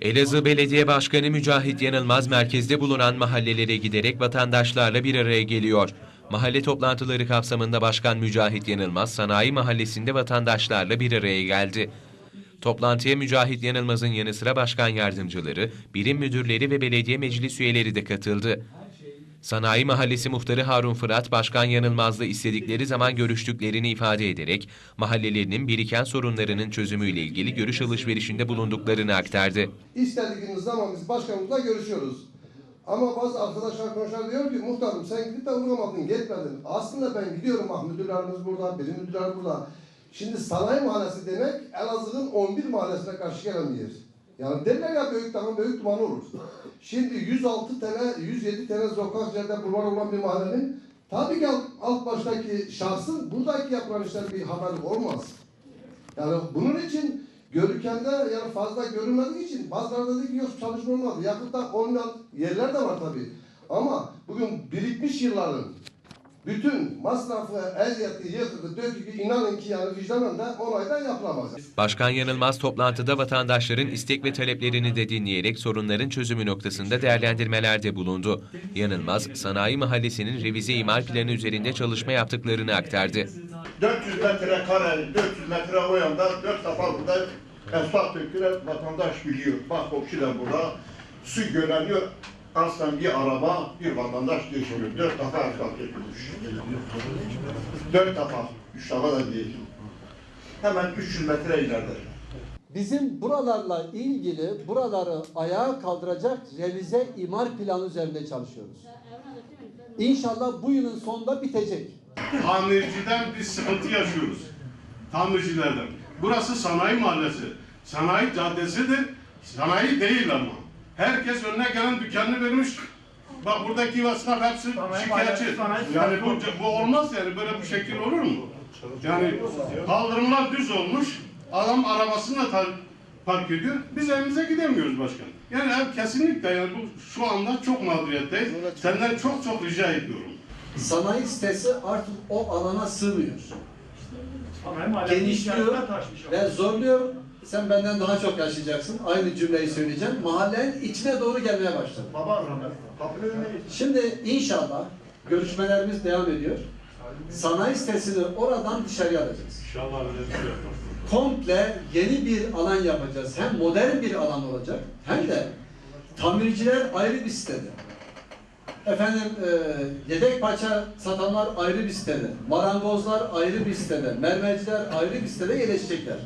Elazığ Belediye Başkanı Mücahit Yanılmaz merkezde bulunan mahallelere giderek vatandaşlarla bir araya geliyor. Mahalle toplantıları kapsamında Başkan Mücahit Yanılmaz Sanayi Mahallesi'nde vatandaşlarla bir araya geldi. Toplantıya Mücahit Yanılmaz'ın yanı sıra başkan yardımcıları, birim müdürleri ve belediye meclis üyeleri de katıldı. Sanayi Mahallesi Muhtarı Harun Fırat, Başkan Yanılmaz'la istedikleri zaman görüştüklerini ifade ederek, mahallelerinin biriken sorunlarının çözümüyle ilgili görüş alışverişinde bulunduklarını aktardı. İstediğiniz zaman biz başkanımızla görüşüyoruz. Ama bazı arkadaşlar konuşan diyor ki muhtarım sen gidip de uğramadın gitmedin. Aslında ben gidiyorum bak müdürlerimiz burada, birim müdürler burada. Şimdi sanayi mahallesi demek Elazığ'ın 11 mahallesine karşı gelen bir yer. Yani derler ya büyük dağın büyük dumanı olur. Şimdi 106 tane, 107 tane sokak cadde bulvar olan bir mahallenin tabii ki alt, alt baştaki şahsın buradaki yapılan işler bir haberi olmaz. Yani bunun için görürken de yani fazla görünmediği için bazıları dedi ki yok çalışma olmadı. Yakıtta olmayan yerler de var tabii. Ama bugün birikmiş yılların bütün masrafı, eziyeti, yıkıkı, dökükü inanın ki yani vicdanen de onaydan yapılamaz. Başkan Yanılmaz toplantıda vatandaşların istek ve taleplerini de dinleyerek sorunların çözümü noktasında değerlendirmelerde bulundu. Yanılmaz, Sanayi Mahallesi'nin revize imar planı üzerinde çalışma yaptıklarını aktardı. 400 metre kare, 400 metre o yanda, 4 defa burada esfalt döktüler, vatandaş biliyor. Bak komşu da burada, su göleniyor. Aslen bir araba, bir vatandaş geçiyor. 4 defa esfalt dökülmüş. 4 defa, 3 defa da değil. Hemen 300 metre ileride. Bizim buralarla ilgili buraları ayağa kaldıracak revize imar planı üzerinde çalışıyoruz. İnşallah bu yılın sonunda bitecek. Tamirciden biz sıkıntı yaşıyoruz. Tamircilerden. Burası sanayi mahallesi. Sanayi caddesidir. Sanayi değil ama. Herkes önüne gelen dükkanını vermiş. Bak buradaki esnaf hepsi şikayetçi. Yani bu, bu olmaz yani böyle bir şekil olur mu? Yani kaldırımlar düz olmuş. Adam arabasını da park ediyor. Biz evimize gidemiyoruz başkan. Yani ev kesinlikle yani bu şu anda çok mağduriyetteyiz. Senden çok çok rica ediyorum. Sanayi sitesi artık o alana sığmıyor. Genişliyor ve zorluyor. Sen benden daha çok yaşayacaksın. Aynı cümleyi söyleyeceğim. Mahallenin içine doğru gelmeye başladı. Baba Şimdi inşallah görüşmelerimiz devam ediyor. Sanayi sitesini oradan dışarıya alacağız. İnşallah öyle bir şey yaparsın. komple yeni bir alan yapacağız. Hem modern bir alan olacak hem de tamirciler ayrı bir sitede. Efendim e, yedek parça satanlar ayrı bir sitede. Marangozlar ayrı bir sitede. Mermerciler ayrı bir sitede yerleşecekler.